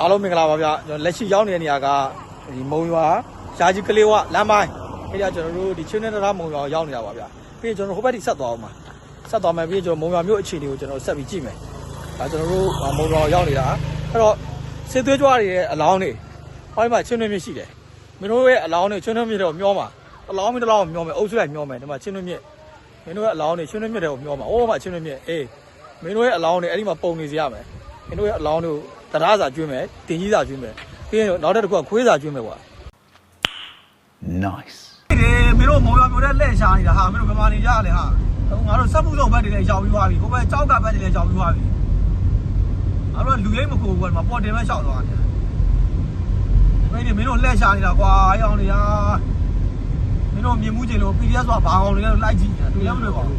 အားလုံးမင်္ဂလာပါဗျာကျွန်တော်လက်ရှိရောက်နေတဲ့နေရာကဒီမုံရွာရာကြီးကလေးဝလမ်းပိုင်းအဲ့ဒါကျွန်တော်တို့ဒီချင်းနဲ့တရားမုံရွာကိုရောက်နေတာပါဗျာပြီးရင်ကျွန်တော်ဟိုဘက်ထိဆက်သွားအောင်ပါဆက်သွားမယ်ပြီးရင်ကျွန်တော်မုံရွာမြို့အခြေအနေကိုကျွန်တော်ဆက်ပြီးကြည့်မယ်ဒါကျွန်တော်တို့မုံရွာကိုရောက်နေတာအဲ့တော့စေသွေးကြွားတွေရဲ့အလောင်းတွေဟောဒီမှာချင်းတွင်းမြစ်ရှိတယ်မင်းတို့ရဲ့အလောင်းတွေချင်းတွင်းမြစ်တွေကိုမျောမှာအလောင်းမင်းတစ်လောင်းကိုမျောမယ်အုပ်စုလိုက်မျောမယ်ဒီမှာချင်းတွင်းမြစ်မင်းတို့ရဲ့အလောင်းတွေချင်းတွင်းမြစ်တွေကိုမျောမှာအိုးမှာချင်းတွင်းမြစ်အေးမင်းတို့ရဲ့အလောင်းတွေအဲ့ဒီမှာပုံနေစီရမယ်မင်းတို့ရဲ့အလောင်းတို့ တရားစာကျွေးမယ်တင်ကြီးစာကျွေးမယ်ပြီးရင်နောက်တစ်ခုကခွေးစာကျွေးမယ်ကွာ Nice. ဒီမင်းတို့မော်ရမျိုးတဲ့လက်ရှာနေတာဟာမင်းတို့ကမာနေကြရလေဟာငါတို့စက်မှုဆောင်ဘက်တွေလည်းရောက်ပြီးသွားပြီဟိုဘက်ကြောက်ကဘက်တွေလည်းရောက်ပြီးသွားပြီငါတို့ကလူရိတ်မကိုဘူးကွာဒီမှာပေါ်တင်မဲ့ရှောက်သွားတယ်မင်းတို့မင်းတို့လက်ရှာနေတာကွာအယောင်တွေကမင်းတို့မြင်မှုကျင်လို့ PDF ဆိုတာဘာကောင်တွေလဲလိုက်ကြည့်နေတာတွေ့ရမလို့ပါဘူး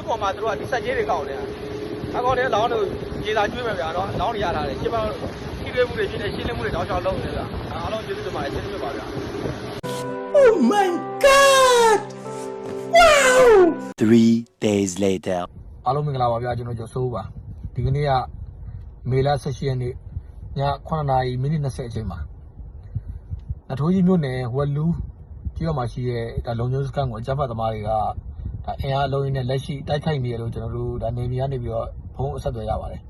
စ်ပေါ်မှာသူတို့ကဒီဆက်ကြီးတွေကောက်နေတာအကောင်တွေအလောင်းတွေရေစာကျွေးမယ်ဗျာတော့အလောင်းတွေရတာတွေရှင်းမှာထိတွေ့မှုတွေဖြစ်နေရှင်းလင်းမှုတွေတောင်းချောင်းလုပ်နေတာအားလုံးကျေးဇူးတင်ပါတယ်ရှင်းသွင်းမြစ်ပါဗျာ Three days later. အားလုံးမင်္ဂလာပါဗျာကျွန်တော်ကျော်စိုးပါဒီကနေ့ကမေလ18ရက်နေ့ည9:00နာရီမိနစ်20အချိန်မှာနထိုးကြီးမြို့နယ်ဝက်လူးကျွော်မှာရှိတဲ့ဒါလုံချုံစကန်ကိုအကြမ်းဖက်သမားတွေက ဒါအင်အားအလုံးရင်းနဲ့လက်ရှိတိုက်ခိုက်နေရလို့ကျွန်တော်တို့ဒါနေပြည်ကနေပြီးတော့ဖုန်းအဆက်သွယ်ရပါတယ်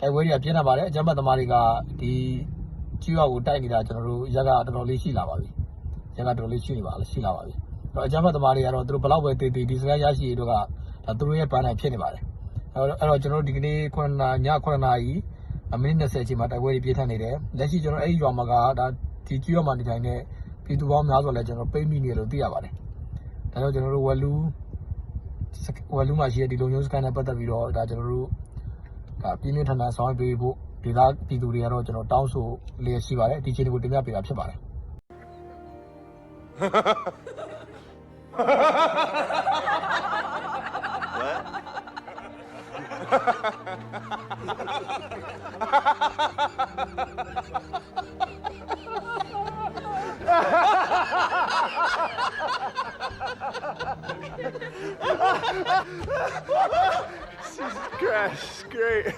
တိုက်ပွဲတွေကပြင်းထန်ပါတယ်အကြမ်းဖက်သမားတွေကဒီကျွော်ကိုတိုက်နေတာကျွန်တော်တို့ရက်ကတော်တော်လေးရှိလာပါပြီရက်ကတော်တော်လေးရှိနေပါလားရှိလာပါပြီအဲ့တော့အကြမ်းဖက်သမားတွေကတော့သူတို့ဘလောက်ပဲတည်တည်ဒီစကားရရှိရတော့ကဒါသူတို့ရဲ့ပန်းနိုင်ဖြစ်နေပါတယ်အဲ့တော့အဲ့တော့ကျွန်တော်တို့ဒီကနေ့9နာည9နာရီအမိနစ်20အချိန်မှာတိုက်ပွဲတွေပြည့်ထန်နေတယ်လက်ရှိကျွန်တော်အဲ့ဒီရွာမှာကဒါဒီကြီးရွာမှာနေထိုင်တဲ့ပြည်သူပေါင်းများစွာလည်းကျွန်တော်ပိတ်မိနေတယ်လို့သိရပါတယ် ဒါကြောင့်ကျွန်တော်တို့ဝက်လူဝက်လူမှာရှိတဲ့ဒီလုံမျိုးစကန်နဲ့ပတ်သက်ပြီးတော့ဒါကျွန်တော်တို့ဒါပြင်းပြထန်ထန်ဆောင်ရွက်ပေးဖို့ဒီသားပြည်သူတွေကတော့ကျွန်တော်တောင်းဆိုလျက်ရှိပါတယ်ဒီချိန်ကိုတင်ပြပေးတာဖြစ်ပါတယ် What? Jesus Christ, great.